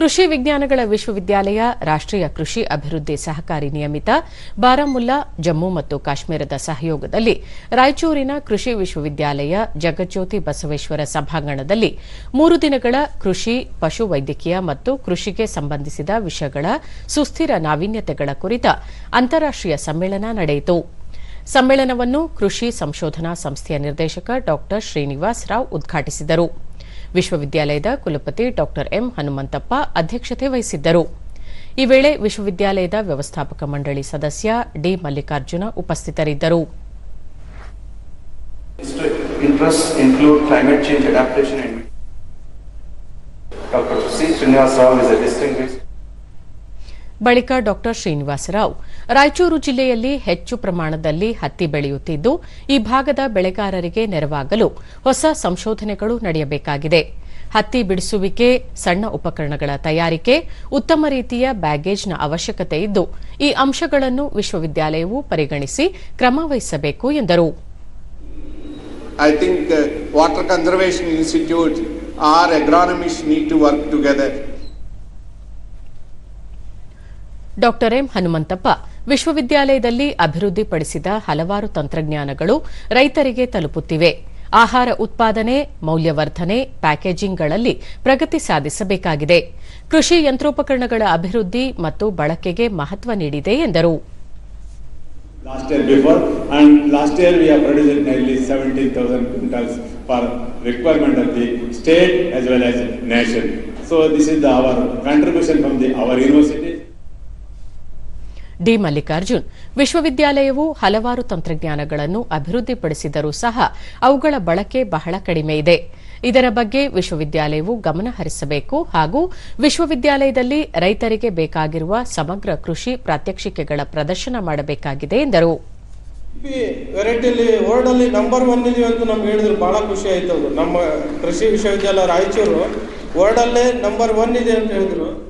ಕೃಷಿ ವಿಜ್ಞಾನಗಳ ವಿಶ್ವವಿದ್ಯಾಲಯ, ರಾಷ್ಟ್ರೀಯ ಕೃಷಿ ಅಭಿವೃದ್ಧಿ ಸಹಕಾರಿ ನಿಯಮಿತ, ಬಾರಾಮುಲ್ಲಾ, ಜಮ್ಮು ಮತ್ತು ಕಾಶ್ಮೀರದ ಸಹಯೋಗದಲ್ಲಿ ರಾಯಚೂರಿನ ಕೃಷಿ ವಿಶ್ವವಿದ್ಯಾಲಯ, ಜಗಜ್ಯೋತಿ ಬಸವೇಶ್ವರ ಸಭಾಂಗಣದಲ್ಲಿ ಮೂರು ದಿನಗಳ ಕೃಷಿ ಪಶುವೈದ್ಯಕೀಯ ಮತ್ತು ಕೃಷಿಗೆ ಸಂಬಂಧಿಸಿದ ವಿಷಯಗಳ ಸುಸ್ಥಿರ ನಾವೀನ್ಯತೆಗಳ ಕುರಿತ ಅಂತಾರಾಷ್ಟೀಯ ಸಮ್ಮೇಳನ ನಡೆಯಿತು. ಸಮ್ಮೇಳನವನ್ನು ಕೃಷಿ ಸಂಶೋಧನಾ ಸಂಸ್ಥೆಯ ನಿರ್ದೇಶಕ ಡಾ ಶ್ರೀನಿವಾಸ್ ರಾವ್ ಉದ್ಘಾಟಿಸಿದರು. ವಿಶ್ವವಿದ್ಯಾಲಯದ ಕುಲಪತಿ ಡಾ ಎಂ ಹನುಮಂತಪ್ಪ ಅಧ್ಯಕ್ಷತೆ ವಹಿಸಿದ್ದರು. ಈ ವೇಳೆ ವಿಶ್ವವಿದ್ಯಾಲಯದ ವ್ಯವಸ್ಥಾಪಕ ಮಂಡಳಿ ಸದಸ್ಯ ಡಿ ಮಲ್ಲಿಕಾರ್ಜುನ ಉಪಸ್ಥಿತರಿದ್ದರು. ಬಳಿಕ ಡಾ ಶ್ರೀನಿವಾಸರಾವ್. ರಾಯಚೂರು ಜಿಲ್ಲೆಯಲ್ಲಿ ಹೆಚ್ಚು ಪ್ರಮಾಣದಲ್ಲಿ ಹತ್ತಿ ಬೆಳೆಯುತ್ತಿದ್ದು, ಈ ಭಾಗದ ಬೆಳೆಗಾರರಿಗೆ ನೆರವಾಗಲು ಹೊಸ ಸಂಶೋಧನೆಗಳು ನಡೆಯಬೇಕಾಗಿದೆ. ಹತ್ತಿ ಬಿಡಿಸುವಿಕೆ, ಸಣ್ಣ ಉಪಕರಣಗಳ ತಯಾರಿಕೆ, ಉತ್ತಮ ರೀತಿಯ ಬ್ಯಾಗೇಜ್ನ ಅವಶ್ಯಕತೆ ಇದ್ದು, ಈ ಅಂಶಗಳನ್ನು ವಿಶ್ವವಿದ್ಯಾಲಯವು ಪರಿಗಣಿಸಿ ಕ್ರಮ ವಹಿಸಬೇಕು ಎಂದರು. ಡಾಕ್ಟರ್ ಎಂ ಹನುಮಂತಪ್ಪ ವಿಶ್ವವಿದ್ಯಾಲಯದಲ್ಲಿ ಅಭಿವೃದ್ಧಿಪಡಿಸಿದ ಹಲವಾರು ತಂತ್ರಜ್ಞಾನಗಳು ರೈತರಿಗೆ ತಲುಪುತ್ತಿವೆ. ಆಹಾರ ಉತ್ಪಾದನೆ, ಮೌಲ್ಯವರ್ಧನೆ, ಪ್ಯಾಕೇಜಿಂಗ್ಗಳಲ್ಲಿ ಪ್ರಗತಿ ಸಾಧಿಸಬೇಕಾಗಿದೆ. ಕೃಷಿ ಯಂತ್ರೋಪಕರಣಗಳ ಅಭಿವೃದ್ಧಿ ಮತ್ತು ಬಳಕೆಗೆ ಮಹತ್ವ ನೀಡಿದೆ ಎಂದರು. Last year before and last year we are producing nearly quintals for of the state this is the from the university D Mallikarjun. ವಿಶ್ವವಿದ್ಯಾಲಯವು ಹಲವಾರು ತಂತ್ರಜ್ಞಾನಗಳನ್ನು ಅಭಿವೃದ್ಧಿಪಡಿಸಿದರೂ ಸಹ ಅವುಗಳ ಬಳಕೆ ಬಹಳ ಕಡಿಮೆ ಇದೆ. ಇದರ ಬಗ್ಗೆ ವಿಶ್ವವಿದ್ಯಾಲಯವು ಗಮನ ಹರಿಸಬೇಕು ಹಾಗೂ ವಿಶ್ವವಿದ್ಯಾಲಯದಲ್ಲಿ ರೈತರಿಗೆ ಬೇಕಾಗಿರುವ ಸಮಗ್ರ ಕೃಷಿ ಪ್ರಾತ್ಯಕ್ಷಿಕೆಗಳ ಪ್ರದರ್ಶನ ಮಾಡಬೇಕಾಗಿದೆ ಎಂದರು. ವೆರೈಟಿಯಲ್ಲಿ ವರ್ಲ್ಡ್ ಅಲ್ಲಿ ನಂಬರ್ ಒನ್ ಇದೀವಿ ಅಂತ ನಮ್ಗೆ ಹೇಳಿದ್ರು. ಬಹಳ ಖುಷಿ ಆಯ್ತು ಅವರು ನಮ್ಮ ಕೃಷಿ ವಿಶ್ವವಿದ್ಯಾಲಯ ರಾಯಚೂರು ವರ್ಲ್ಡಲ್ಲೇ ನಂಬರ್ ಒನ್ ಇದೆ ಅಂತ ಹೇಳಿದ್ರು.